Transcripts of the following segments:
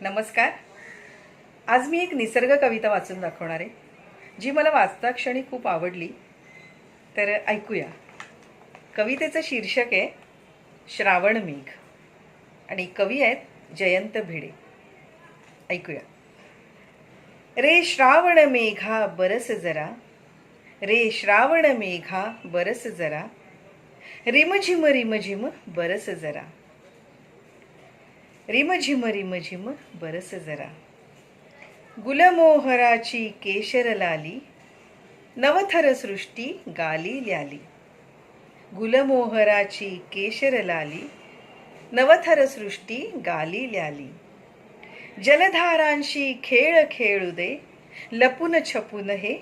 नमस्कार. आज मी एक निसर्ग कविता वाचून दाखवणार आहे. जी मला वाचता क्षणी खूप आवडली. तर ऐकूया. कवितेचं शीर्षक आहे श्रावण मेघ. आणि कवी आहेत जयंत भिडे. ऐकूया. रे श्रावण मेघा बरस जरा. रे श्रावण मेघा बरस जरा. रिमझिम रिमझिम बरस जरा. रिमझिम रिमझिम बरस जरा. गुलमोहराची केशर लाली नवथर सृष्टी गाली ल्याली. गुलमोहराची केशर लाली नवथर सृष्टी गाली ल्याली. जलधारांशी खेळ खेळू दे लपून छपून हे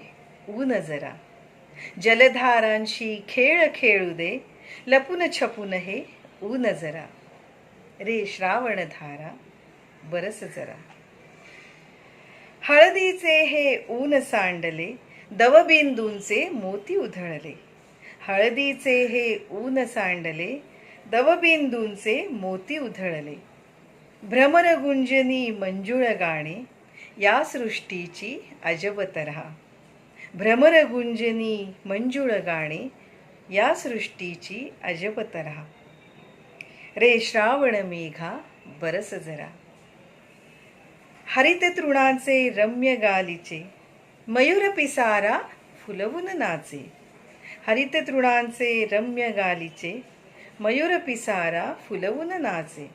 ऊन जरा. जलधारांशी खेळ खेळू दे लपून छपून हे ऊन जरा. रे श्रावण धारा बरस जरा. हळदीचे हे ऊन सांडले दवबिंदूंचे मोती उधळले. हळदीचे हे ऊन सांडले दवबिंदूंचे मोती उधळले. भ्रमरगुंजनी मंजुळ गाणे या सृष्टीची अजब तऱ्हा भ्रमरगुंजनी मंजुळ गाणे या सृष्टीची अजब तऱ्हा रे श्रावण मेघा बरस जरा. हरित तृणाचे रम्य गालीचे मयूर पिसारा फुलवून नाचे. हरित तृणांचे रम्य गालीचे मयूर पिसारा फुलवून नाचे.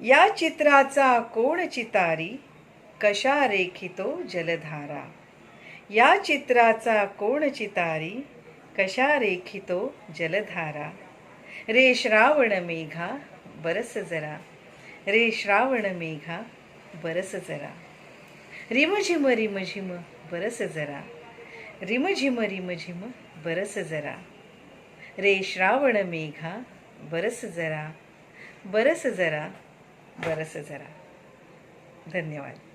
या चित्राचा कोण चितारी कशा रेखितो जलधारा? या चित्राचा कोण चितारी कशा रेखितो जलधारा? रे श्रावण मेघा बरस जरा. रे श्रावण मेघा बरस जरा. रिमझिम रिमझिम बरस जरा. रिमझिम रिमझिम बरस जरा. रे श्रावण मेघा बरस जरा. बरस जरा बरस जरा. धन्यवाद.